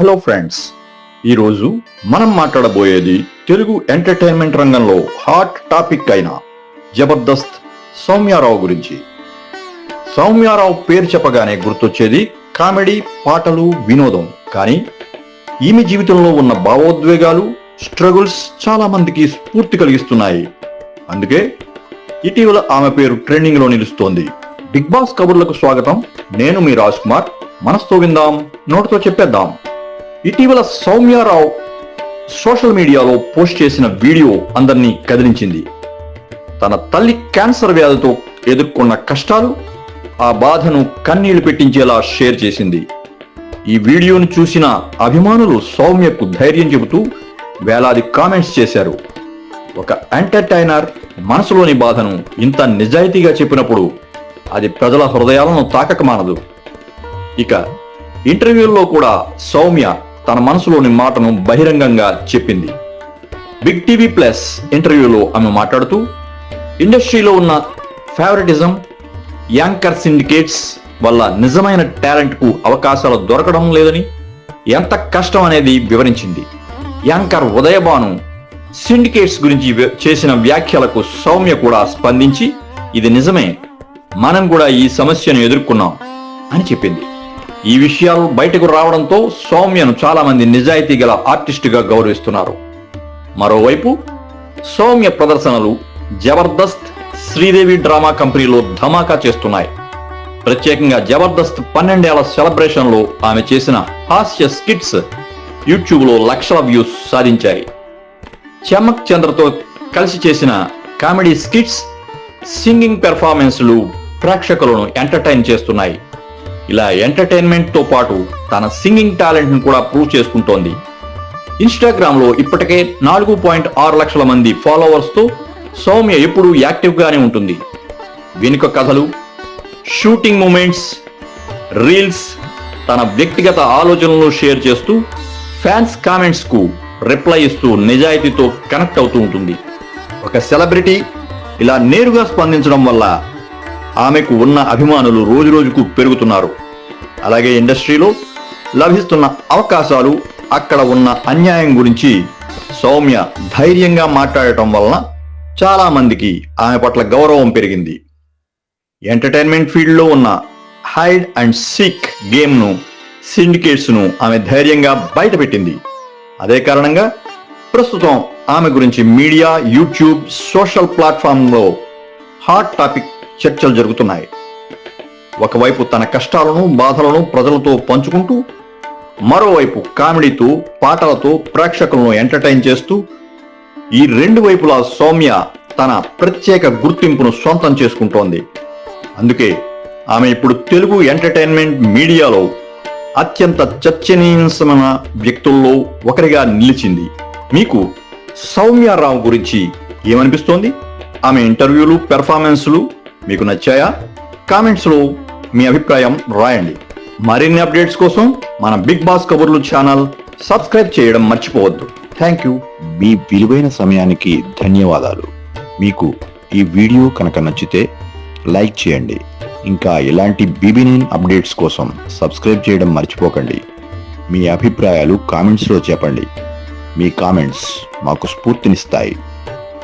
Hello friends ఈరోజు మనం మాట్లాడబోయేది తెలుగు ఎంటర్టైన్మెంట్ రంగంలో హాట్ టాపిక్ అయిన జబర్దస్త్ సౌమ్యారావు గురించి. సౌమ్యారావు పేరు చెప్పగానే గుర్తొచ్చేది కామెడీ పాటలు వినోదం. కానీ ఈమె జీవితంలో ఉన్న భావోద్వేగాలు స్ట్రగుల్స్ చాలా మందికి స్ఫూర్తి కలిగిస్తున్నాయి. అందుకే ఇటీవల ఆమె పేరు ట్రెండింగ్లో నిలుస్తోంది. బిగ్ బాస్ కబుర్లకు స్వాగతం నేను మీ రాజ్ కుమార్. మనస్తో విందాం నోటితో చెప్పేద్దాం. ఇటీవల సౌమ్యారావు సోషల్ మీడియాలో పోస్ట్ చేసిన వీడియో అందరినీ కదిలించింది. తన తల్లి క్యాన్సర్ వ్యాధితో ఎదుర్కొన్న కష్టాలు ఆ బాధను కన్నీళ్ళు పెట్టించేలా షేర్ చేసింది. ఈ వీడియోను చూసిన అభిమానులు సౌమ్యకు ధైర్యం చెబుతూ వేలాది కామెంట్స్ చేశారు. ఒక ఎంటర్టైనర్ మనసులోని బాధను ఇంత నిజాయితీగా చెప్పినప్పుడు అది ప్రజల హృదయాలను తాకక మానదు. ఇక ఇంటర్వ్యూల్లో కూడా సౌమ్య తన మనసులోని మాటను బహిరంగంగా చెప్పింది. బిగ్ టీవీ ప్లస్ ఇంటర్వ్యూలో ఆమె మాట్లాడుతూ ఇండస్ట్రీలో ఉన్న ఫేవరెటిజం యాంకర్ సిండికేట్స్ వల్ల నిజమైన టాలెంట్కు అవకాశాలు దొరకడం లేదని ఎంత కష్టం అనేది వివరించింది. యాంకర్ ఉదయభాను సిండికేట్స్ గురించి చేసిన వ్యాఖ్యలకు సౌమ్య కూడా స్పందించి ఇది నిజమే. మనం కూడా ఈ సమస్యను ఎదుర్కొన్నాం అని చెప్పింది. ఈ విషయాలు బయటకు రావడంతో సౌమ్యను చాలా మంది నిజాయితీ గల ఆర్టిస్టుగా గౌరవిస్తున్నారు. మరోవైపు సౌమ్య ప్రదర్శనలు జబర్దస్త్ శ్రీదేవి డ్రామా కంపెనీలో ధమాకా చేస్తున్నాయి. ప్రత్యేకంగా జబర్దస్త్ పన్నెండేళ్ళ సెలబ్రేషన్లో ఆమె చేసిన హాస్య స్కిట్స్ యూట్యూబ్లో లక్షల వ్యూస్ సాధించాయి. చమక్ చంద్రతో కలిసి చేసిన కామెడీ స్కిట్స్ సింగింగ్ పెర్ఫార్మెన్స్లు ప్రేక్షకులను ఎంటర్టైన్ చేస్తున్నాయి. ఇలా ఎంటర్టైన్మెంట్తో పాటు తన సింగింగ్ టాలెంట్ను కూడా ప్రూవ్ చేసుకుంటోంది. ఇన్స్టాగ్రామ్లో ఇప్పటికే నాలుగు పాయింట్ ఆరు లక్షల మంది ఫాలోవర్స్తో సౌమ్య ఎప్పుడూ యాక్టివ్ గానే ఉంటుంది. వెనుక కథలు షూటింగ్ మూమెంట్స్ రీల్స్ తన వ్యక్తిగత ఆలోచనలు షేర్ చేస్తూ ఫ్యాన్స్ కామెంట్స్కు రిప్లై ఇస్తూ నిజాయితీతో కనెక్ట్ అవుతూ ఉంటుంది. ఒక సెలబ్రిటీ ఇలా నేరుగా స్పందించడం వల్ల ఆమెకు ఉన్న అభిమానులు రోజు రోజుకు పెరుగుతున్నారు. అలాగే ఇండస్ట్రీలో లభిస్తున్న అవకాశాలు అక్కడ ఉన్న అన్యాయం గురించి సౌమ్య ధైర్యంగా మాట్లాడటం వలన చాలా మందికి ఆమె పట్ల గౌరవం పెరిగింది. ఎంటర్టైన్మెంట్ ఫీల్డ్లో ఉన్న హైడ్ అండ్ సీక్ గేమ్ను సిండికేట్స్ను ఆమె ధైర్యంగా బయటపెట్టింది. అదే కారణంగా ప్రస్తుతం ఆమె గురించి మీడియా యూట్యూబ్ సోషల్ ప్లాట్ఫామ్లో హాట్ టాపిక్ చర్చలు జరుగుతున్నాయి. ఒకవైపు తన కష్టాలను బాధలను ప్రజలతో పంచుకుంటూ మరోవైపు కామెడీతో పాటలతో ప్రేక్షకులను ఎంటర్టైన్ చేస్తూ ఈ రెండు వైపులా సౌమ్య తన ప్రత్యేక గుర్తింపును సొంతం చేసుకుంటోంది. అందుకే ఆమె ఇప్పుడు తెలుగు ఎంటర్టైన్మెంట్ మీడియాలో అత్యంత చర్చనీయాంశమైన వ్యక్తుల్లో ఒకరిగా నిలిచింది. మీకు సౌమ్యారావు గురించి ఏమనిపిస్తోంది? ఆమె ఇంటర్వ్యూలు పెర్ఫార్మెన్స్లు మీకు నచ్చాయా? కామెంట్స్లో మీ అభిప్రాయం రాయండి. మరిన్ని అప్డేట్స్ కోసం మన బిగ్ బాస్ కబుర్లు ఛానల్ సబ్స్క్రైబ్ చేయడం మర్చిపోవద్దు. Thank you. మీ విలువైన సమయానికి ధన్యవాదాలు. మీకు ఈ వీడియో కనుక నచ్చితే లైక్ చేయండి. ఇంకా ఇలాంటి బీబీనైన్ అప్డేట్స్ కోసం సబ్స్క్రైబ్ చేయడం మర్చిపోకండి. మీ అభిప్రాయాలు కామెంట్స్లో చెప్పండి. మీ కామెంట్స్ మాకు స్ఫూర్తినిస్తాయి.